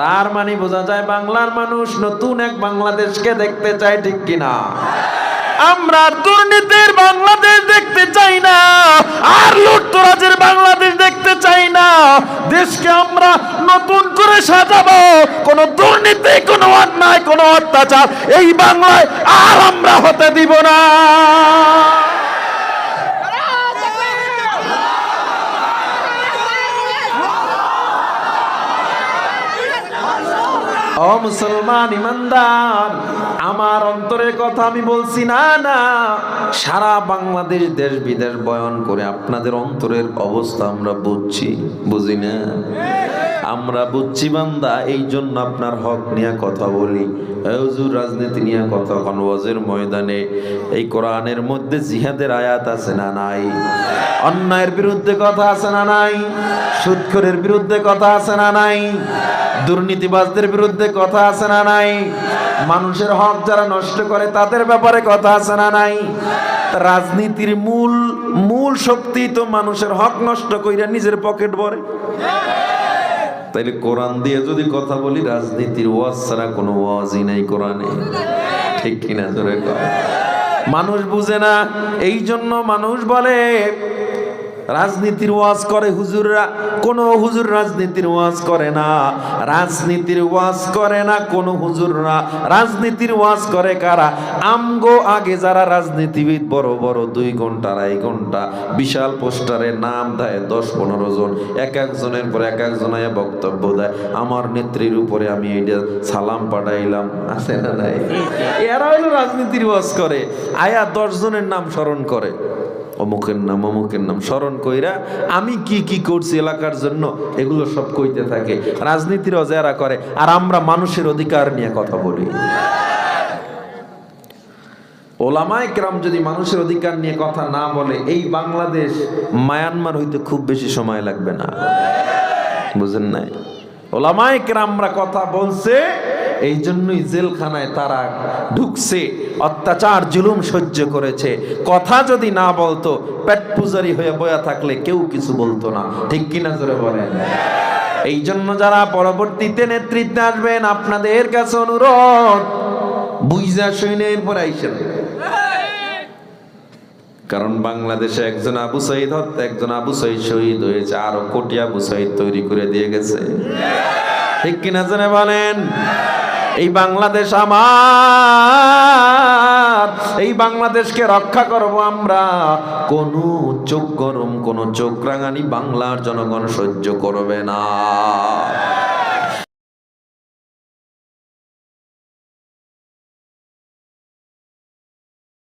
তার মানে বোঝা যায় বাংলার মানুষ নতুন এক বাংলাদেশকে দেখতে চায় ঠিক কিনা। আমরা দুর্নীতির বাংলাদেশ দেখতে চাই না, আর লুটতরাজের বাংলাদেশ দেখতে চাই না। দেশকে আমরা নতুন করে সাজাবো, কোন দুর্নীতি, কোন অন্যায়, কোন অত্যাচার, এই বাংলায় আর আমরা হতে দিব না। ও মুসলমান ইমানদার, আমার অন্তরের কথা আমি বলছি, না না। সারা বাংলাদেশ দেশ বিদেশ বয়ন করে আপনাদের অন্তরের অবস্থা আমরা বুঝছি, বুঝি না? আমরা বুঝছি বান্দা এই জন্য আপনার হক নিয়ে কথা বলি। হুজুর, রাজনীতি নিয়ে কথা কনওয়াজের ময়দানে। এই কোরআনের মধ্যে জিহাদের আয়াত আছে না নাই? অন্যায়ের বিরুদ্ধে কথা আছে না নাই? সুৎখরের বিরুদ্ধে কথা আছে না নাই? দুর্নীতিবাজদের বিরুদ্ধে কথা আছে না নাই? মানুষের হক যারা নষ্ট করে, তাদের ব্যাপারে কথা আছে না নাই? রাজনীতির মূল মূল শক্তি তো মানুষের হক নষ্ট কইরা নিজের পকেট ভরে। তাইলে কোরআন দিয়ে যদি কথা বলি, রাজনীতির ওয়াজ ছাড়া কোনো ওয়াজই নাই কোরআনে। ঠিক কিনা জোরে মানুষ বুঝে না এই জন্য মানুষ বলে রাজনীতির ওয়াজ করে হুজুররা, কোন হুজুর রাজনীতির ওয়াজ করে না। রাজনীতির ওয়াজ করে না কোন হুজুররা। রাজনীতির ওয়াজ করে কারা? আমগো আগে যারা রাজনীতিবিদ, বড় বড় দুই ঘণ্টা, আড়াই ঘণ্টা, বিশাল পোস্টারে নাম দেয় দশ পনেরো জন। এক একজনের পর এক একজন আয়া বক্তব্য দেয়, আমার নেত্রীর উপরে আমি এইটা সালাম পাঠাইলাম। আছে না নাই? এরা হলো রাজনীতির ওয়াজ করে। আয়া দশ জনের নাম স্মরণ করে। অমুকের নাম অমুকের নাম। স্মরণ কইরা আমি কি কি করছি এলাকার জন্য, এগুলো সব কইতে থাকে। রাজনীতির অজারা করে, আর আমরা মানুষের অধিকার নিয়ে কথা বলি। ওলামায় কেরাম যদি মানুষের অধিকার নিয়ে কথা না বলে, এই বাংলাদেশ মায়ানমার হইতে খুব বেশি সময় লাগবে না। বুঝেন নাই? ওলামায় কেরামরা কথা বলছে এই জন্যই জেলখানায় তারা ঢুকছে, অত্যাচার, জুলুম সহ্য করেছে। কথা যদি না বলতো, পেট পূজারি হয়ে বয়া থাকলে কেউ কিছু বলতো না। ঠিক কিনা জোরে বলেন? এই জন্য যারা পরবর্তীতে নেতৃত্বে আসবেন, আপনাদের কাছে অনুরোধ বুঝা শুনে এরপর আইসেন। কারণ বাংলাদেশে একজন আবু সাইদ হত্যা, একজন আবু সাইদ শহীদ হয়েছে, আরও কোটি আবু সাইদ তৈরি করে দিয়ে গেছে। ঠিক কিনা জনে বলেন? এই বাংলাদেশ আমার, এই বাংলাদেশকে রক্ষা করব আমরা। কোন চোখ গরম, কোন চোখ রাঙানি বাংলার জনগণ সহ্য করবে না।